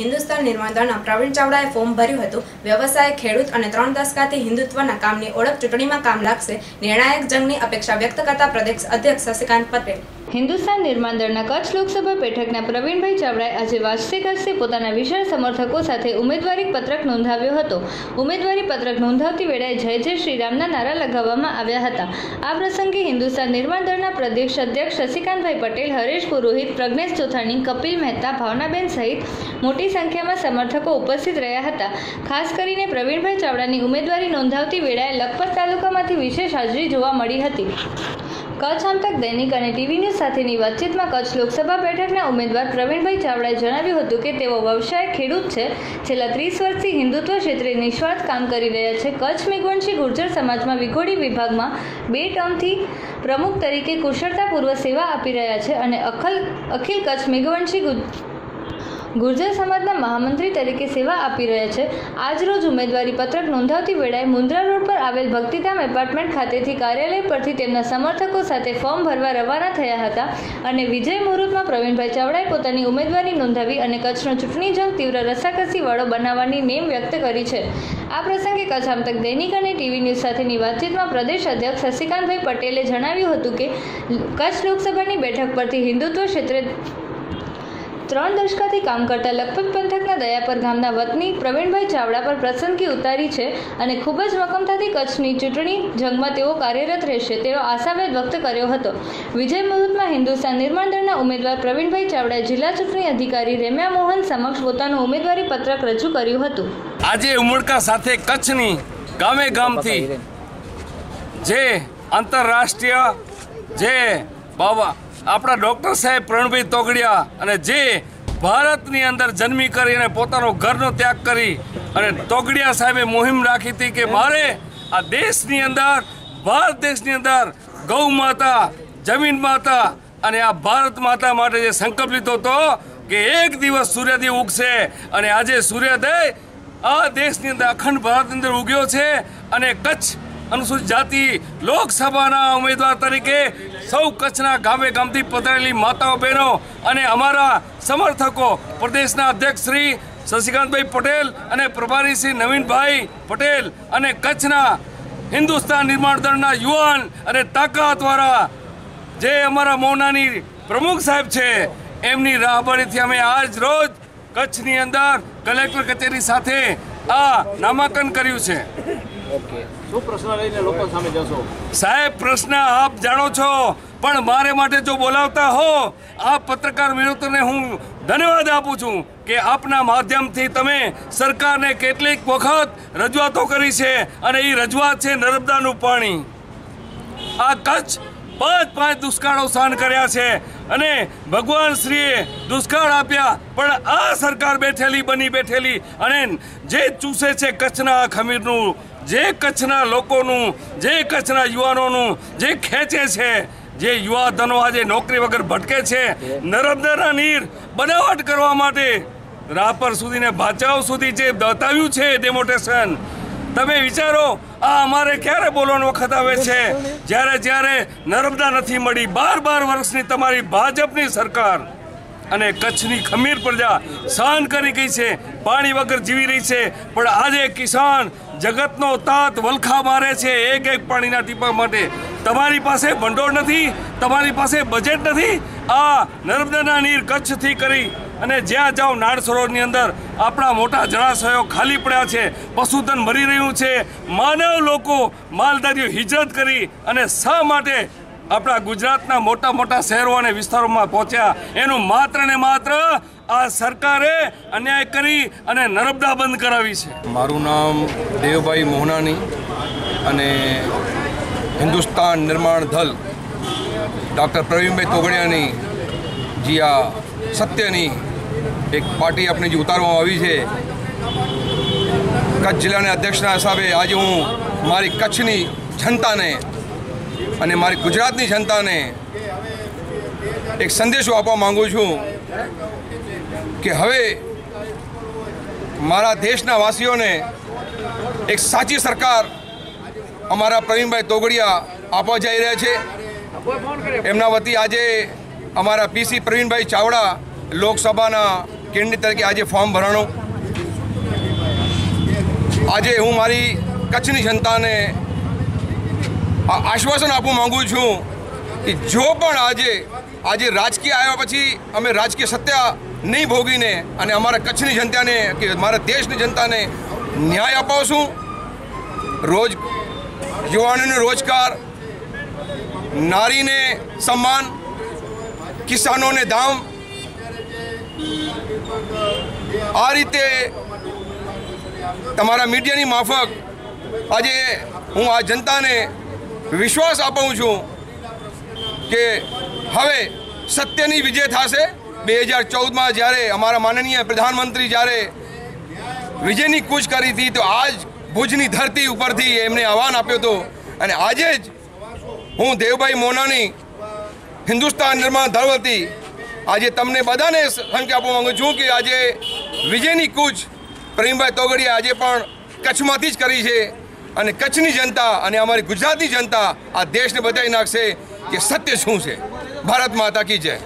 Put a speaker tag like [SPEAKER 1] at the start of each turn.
[SPEAKER 1] હિન્દુસ્તાન નિર્માણ દળના પ્રવીણ ચાવડાએ ફોર્મ ભર્યું હતું. વ્યવસાય, ખેડૂત અને ત્રણ દશકાથી હિન્દુત્વના કામની ઓળખ ચૂંટણીમાં કામ લાગશે. નિર્ણાયક જંગની અપેક્ષા વ્યક્ત કરતા પ્રદેશ અધ્યક્ષ શશિકાંત પટેલ
[SPEAKER 2] હિન્દુસ્તાન નિર્માણ દળના કચ્છ લોકસભા બેઠકના પ્રવીણભાઈ ચાવડાએ આજે વાજતે ગાજતે પોતાના વિશાળ સમર્થકો સાથે ઉમેદવારી પત્રક નોંધાવ્યો હતો. ઉમેદવારી પત્રક નોંધાવતી વેળાએ જય જય શ્રીરામના નારા લગાવવામાં આવ્યા હતા. આ પ્રસંગે હિન્દુસ્તાન નિર્માણ દળના પ્રદેશ અધ્યક્ષ શશિકાંતભાઈ પટેલ, હરેશ પુરોહિત, પ્રજ્ઞેશ ચોથાણી, કપિલ મહેતા, ભાવનાબેન સહિત મોટી સંખ્યામાં સમર્થકો ઉપસ્થિત રહ્યા હતા. ખાસ કરીને પ્રવીણભાઈ ચાવડાની ઉમેદવારી નોંધાવતી વેળાએ લખપત તાલુકામાંથી વિશેષ હાજરી જોવા મળી હતી. કચ્છ આમતક દૈનિક અને ટીવી ન્યૂઝ સાથેની વાતચીતમાં કચ્છ લોકસભા બેઠકના ઉમેદવાર પ્રવીણભાઈ ચાવડાએ જણાવ્યું હતું કે તેઓ વ્યવસાય ખેડૂત છે. છેલ્લા ત્રીસ વર્ષથી હિન્દુત્વ ક્ષેત્રે નિસ્વાર્થ કામ કરી રહ્યા છે. કચ્છ મેઘવંશી ગુર્જર સમાજમાં વિઘોડી વિભાગમાં બે ટર્મથી પ્રમુખ તરીકે કુશળતાપૂર્વક સેવા આપી રહ્યા છે અને અખલ અખિલ કચ્છ મેઘવંશી ગુર્જર સમાજના મહામંત્રી તરીકે સેવા આપી રહ્યા છે. આજરોજ ઉમેદવારી પત્રક નોંધાવતી વેળાએ મુન્દ્રા રોડ પર આવેલ ભક્તિધામ એપાર્ટમેન્ટ ખાતેથી કાર્યાલય પરથી તેમના સમર્થકો સાથે ફોર્મ ભરવા રવાના થયા હતા અને વિજય મુહૂર્તમાં પ્રવીણભાઈ ચાવડાએ પોતાની ઉમેદવારી નોંધાવી અને કચ્છનો ચૂંટણી જંગ તીવ્ર રસાકસી વાળો બનાવવાની નેમ વ્યક્ત કરી છે. આ પ્રસંગે કચ્છ આમતક દૈનિક અને ટીવી ન્યૂઝ સાથેની વાતચીતમાં પ્રદેશ અધ્યક્ષ શશિકાંતભાઈ પટેલે જણાવ્યું હતું કે, કચ્છ લોકસભાની બેઠક પરથી હિન્દુત્વ ક્ષેત્રે ત્રણ દશકાથી કામ કરતા લખપત પંથકના દયાપર ગામના વતની પ્રવીણભાઈ ચાવડા પર પ્રસંગી ઉતારી છે અને ખૂબ જ મકમતાથી કચ્છની ચૂંટણી જંગમાં તેઓ કાર્યરત રહેશે તેવો આશાવેદ વ્યક્ત કર્યો હતો. વિજય મુહૂર્તમાં હિન્દુસ્તાન નિર્માણ દળના ઉમેદવાર પ્રવીણભાઈ ચાવડાએ જિલ્લા ચૂંટણી અધિકારી રેમ્યા મોહન સમક્ષ પોતાનું ઉમેદવારી પત્રક રજૂ કર્યું હતું.
[SPEAKER 3] આજે ઉમળકા સાથે કચ્છની ગામે ગામથી જે આંતરરાષ્ટ્રીય જે બાબા આપણા ડૉક્ટર સાહેબ પ્રણભાઈ તોગડિયા અને જે ભારતની અંદર જન્મી કરી અને પોતાનો ઘરનો ત્યાગ કરી અને તોગડિયા સાહેબે મુહિમ રાખી હતી કે મારે આ દેશની અંદર, ભારત દેશની અંદર ગૌ માતા, જમીન માતા અને આ ભારત માતા માટે જે સંકલ્પ લીધો હતો કે એક દિવસ સૂર્યદેવ ઉગશે અને આજે સૂર્યોદય આ દેશની અંદર, અખંડ ભારતની અંદર ઉગ્યો છે અને કચ્છ અનુસૂચિત જાતિ લોકસભાના ઉમેદવાર તરીકે સૌ કચ્છના ગામે ગામથી પધારેલી માતાઓ, બહેનો અને અમારા સમર્થકો, પ્રદેશના અધ્યક્ષ શ્રી શશિકાંતભાઈ પટેલ અને પ્રભારી શ્રી નવીનભાઈ પટેલ અને કચ્છના હિન્દુસ્તાન નિર્માણ દળના યુવાન અને તાકાત દ્વારા જે અમારા મૌનાની પ્રમુખ સાહેબ છે, એમની રાહબરીથી અમે આજ રોજ કચ્છની અંદર કલેક્ટર કચેરી સાથે આ નામાંકન કર્યું છે.
[SPEAKER 4] જશો?
[SPEAKER 3] સાહેબ, પ્રશ્ન આપ જાણો છો, પણ મારે માટે જો બોલાવતા હો, આ પત્રકાર મિત્રોને હું ધન્યવાદ આપું છું કે આપના માધ્યમથી તમે સરકારને કેટલીક વખત રજૂઆતો કરી છે અને એ રજૂઆત છે નર્મદાનું પાણી. આ કચ્છ પાંચ પાંચ દુષ્કાળો સહન કર્યા છે અને ભગવાન શ્રીએ દુષ્કાળ આપ્યા, પણ આ સરકાર બેઠેલી, બની બેઠેલી અને જે ચૂસે છે કચ્છના ખમીરનું જે કચ્છના લોકોનું, જે કચ્છના યુવાનોનું જે ખેંચે છે, જે યુવાધનો આજે નોકરી વગર ભટકે છે, નર્મદાના નીર બનાવટ કરવા માટે રાપર સુધી ને ભાચાઓ સુધી જે બતાવ્યું છે ડેમોટેશન તમે વિચારો, આ અમારે ક્યારે બોલવાનો વખત આવે છે? જ્યારે જ્યારે નર્મદા નથી મળી, બાર બાર વર્ષની તમારી ભાજપની સરકાર અને કચ્છની ખમીર પ્રજા સહન કરી ગઈ છે. પાણી વગર જીવી રહી છે. પણ આજે કિસાન જગતનો તાત વલખા મારે છે એક એક પાણીના ટીપા માટે. તમારી પાસે ભંડોળ નથી, તમારી પાસે બજેટ નથી. આ નર્મદાના નીર કચ્છથી કરી અને જ્યાં જાઓ નાળ સરોવરની અંદર, આપણા મોટા જળાશયો ખાલી પડ્યા છે. પશુધન મરી રહ્યું છે. માનવ લોકો માલધારીઓ હિજરત કરી અને શા માટે આપણા ગુજરાતના મોટા મોટા શહેરો અને વિસ્તારોમાં પહોંચ્યા. એનું માત્ર ને માત્ર આ સરકારે અન્યાય કરી અને નર્મદા બંધ કરાવી છે.
[SPEAKER 5] મારું નામ દેવભાઈ મોહનાની અને હિન્દુસ્તાન નિર્માણ દલ ડૉક્ટર પ્રવીણભાઈ તોગડિયાની જે આ સત્યની એક પાર્ટી આપણે જે ઉતારવામાં આવી છે. કચ્છ જિલ્લાના અધ્યક્ષના હિસાબે આજે હું મારી કચ્છની જનતાને અને મારી ગુજરાતની જનતાને એક સંદેશો આપવા માગું છું કે હવે મારા દેશના વાસીઓને એક સાચી સરકાર અમારા પ્રવીણભાઈ તોગડિયા આપવા જઈ રહ્યા છે. એમના વતી આજે અમારા પીસી પ્રવીણભાઈ ચાવડા લોકસભાના કેન્ડિડેટ તરીકે આજે ફોર્મ ભરાણું. આજે હું મારી કચ્છની જનતાને આશ્વાસન આપવા માંગુ છું કે જો પણ આજે આજે રાજકીય આવ્યા પછી અમે રાજકીય સત્તા નહીં ભોગીને અને અમારા કચ્છની જનતાને કે મારા દેશની જનતાને ન્યાય અપાવશું. રોજ યુવાનોને રોજગાર, નારીને સન્માન, કિસાનોને દામ. આ રીતે તમારા મીડિયાની માફક આજે હું આ જનતાને વિશ્વાસ આપું છું કે હવે સત્યની વિજય થશે. બે હજાર ચૌદમાં જ્યારે અમારા માનનીય પ્રધાનમંત્રી જ્યારે વિજયની કૂચ કરી હતી, તો આજ ભુજની ધરતી ઉપરથી એમને આહવાન આપ્યો હતો. અને આજે જ હું દેવભાઈ મોનાની હિન્દુસ્તાન નિર્માણ ધરવતી આજે તમને બધાને સંખ્યા આપવા માંગુ છું કે આજે વિજયની કૂચ પ્રેમભાઈ તોગડીએ આજે પણ કચ્છમાંથી જ કરી છે. અને કચ્છની જનતા અને અમારી ગુજરાતની જનતા આ દેશને બતાવી નાખશે કે સત્ય શું છે. ભારત માતા કી જય.